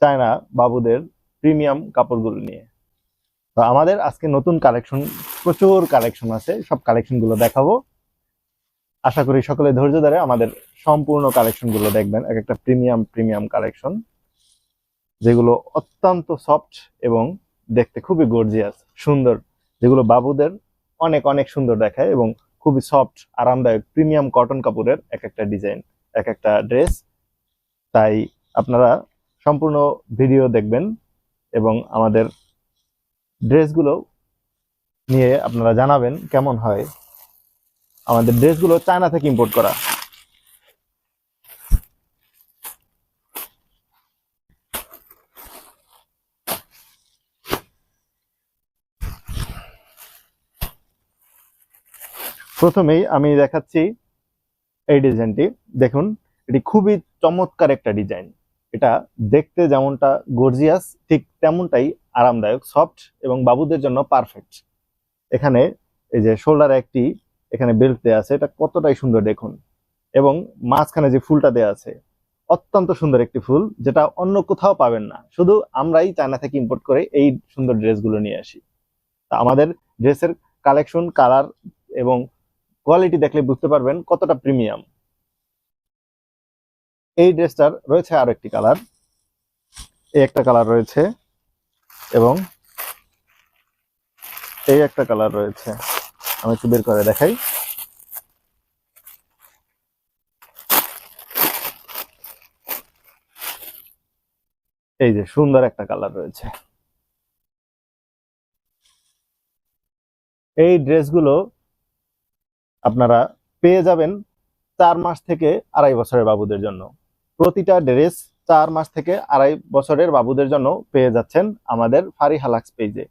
China বাবুদের premium কাপড়গুলো নিয়ে। তো আমাদের আজকে নতুন কালেকশন, প্রচুর কালেকশন আছে, সব কালেকশনগুলো দেখাবো। আশা করি সকলে ধৈর্য ধরে আমাদের সম্পূর্ণ কালেকশনগুলো দেখবেন, এক একটা প্রিমিয়াম প্রিমিয়াম কালেকশন, যেগুলো অত্যন্ত সফট এবং দেখতে খুবই গর্জিয়াস, সুন্দর, যেগুলো বাবুদের অনেক অনেক সুন্দর দেখায় এবং খুবই সফট, আরামদায়ক, প্রিমিয়াম কটন কাপড়ের এক একটা ডিজাইন, এক একটা ড্রেস। তাই আপনারা সম্পূর্ণ ভিডিও দেখবেন এবং আমাদের ড্রেসগুলো নিয়ে আপনারা জানাবেন কেমন হয়। আমাদের ড্রেসগুলো চায়না থেকে ইম্পোর্ট করা। প্রথমেই আমি দেখাচ্ছি এই ডিজাইনটি। দেখুন, এটি খুবই চমৎকার একটা ডিজাইন। এটা দেখতে যেমনটা গর্জিয়াস ঠিক তেমনটাই আরামদায়ক সফট এবং বাবুদের জন্য পারফেক্ট এখানে এই যে শোল্ডারে একটি এখানে বেল্ট দেওয়া আছে, এটা কতটাই সুন্দর দেখুন। এবং মাঝখানে যে ফুলটা দেওয়া আছে, অত্যন্ত সুন্দর একটি ফুল, যেটা অন্য কোথাও পাবেন না। শুধু আমরাই চায়না থেকে ইম্পোর্ট করে এই সুন্দর ড্রেসগুলো নিয়ে আসি। তা আমাদের ড্রেসের কালেকশন কালার এবং কোয়ালিটি দেখলে বুঝতে পারবেন কতটা প্রিমিয়াম এই ড্রেসটার রয়েছে আরও একটি কালার। এই একটা কালার রয়েছে এবং এই একটা কালার রয়েছে। আমি একটু বের করে দেখাই। এই যে সুন্দর একটা কালার রয়েছে। এই ড্রেসগুলো আপনারা পেয়ে যাবেন চার মাস থেকে আড়াই বছরের বাবুদের জন্য। প্রতিটা ড্রেস চার মাস থেকে আড়াই বছরের বাবুদের জন্য পেয়ে যাচ্ছেন আমাদের ফারি হালাক্স পেজে।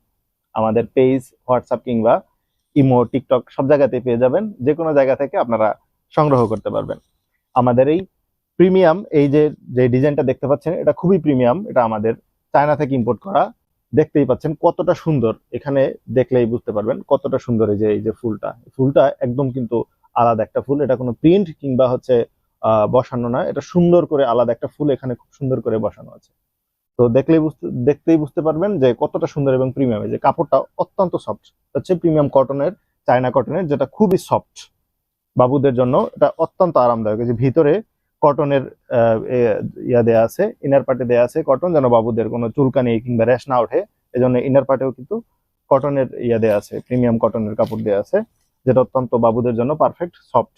আমাদের পেজ, হোয়াটসঅ্যাপ কিংবা ইমো, টিকটক সব জায়গাতেই পেয়ে যাবেন। যে কোনো জায়গা থেকে আপনারা সংগ্রহ করতে পারবেন। আমাদের এই প্রিমিয়াম, এই যে যে ডিজাইনটা দেখতে পাচ্ছেন, এটা খুবই প্রিমিয়াম। এটা আমাদের চায়না থেকে ইম্পোর্ট করা। দেখতেই পাচ্ছেন কতটা সুন্দর। এখানে দেখলেই বুঝতে পারবেন কতটা সুন্দর এই যে এই যে ফুলটা। ফুলটা একদম কিন্তু আলাদা একটা ফুল। এটা কোনো প্রিন্ট কিংবা হচ্ছে বসানো না। এটা সুন্দর করে আলাদা একটা ফুল এখানে খুব সুন্দর করে বসানো আছে। তো দেখলেই বুঝতে, দেখতেই বুঝতে পারবেন যে কতটা সুন্দর এবং প্রিমিয়াম যে কাপড়টা অত্যন্ত সফট হচ্ছে প্রিমিয়াম কটনের চায়না কটনের যেটা খুবই সফট বাবুদের জন্য এটা অত্যন্ত আরামদায়ক। যে ভিতরে কটনের ইয়া দেয়া আছে ইনার পার্টে দেয়া আছে কটন যেন বাবুদের কোনো চুলকানি কিংবা র্যাশ না ওঠে। এজন্য ইনার পার্টেও কিন্তু কটনের ইয়া দেয়া আছে প্রিমিয়াম কটনের কাপড় দেয়া আছে, যেটা অত্যন্ত বাবুদের জন্য পারফেক্ট সফট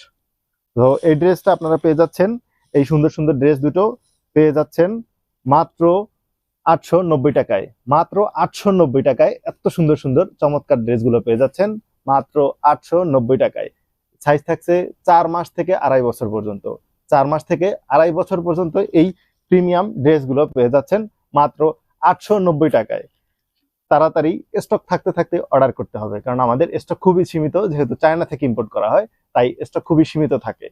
তো এই ড্রেসটা আপনারা পেয়ে যাচ্ছেন। এই সুন্দর সুন্দর ড্রেস দুটো পেয়ে যাচ্ছেন মাত্র আটশো নব্বই টাকায়। মাত্র আটশো নব্বই টাকায় এত সুন্দর সুন্দর চমৎকার ড্রেসগুলো পেয়ে যাচ্ছেন মাত্র আটশো নব্বই টাকায়। সাইজ থাকছে চার মাস থেকে আড়াই বছর পর্যন্ত। চার মাস থেকে আড়াই বছর পর্যন্ত এই প্রিমিয়াম ড্রেসগুলো পেয়ে যাচ্ছেন মাত্র আটশো নব্বই টাকায়। তাড়াতাড়ি স্টক থাকতে থাকতে অর্ডার করতে হবে। কারণ আমাদের স্টক খুবই সীমিত, যেহেতু চায়না থেকে ইম্পোর্ট করা হয়, তাই স্টক খুবই সীমিত থাকে।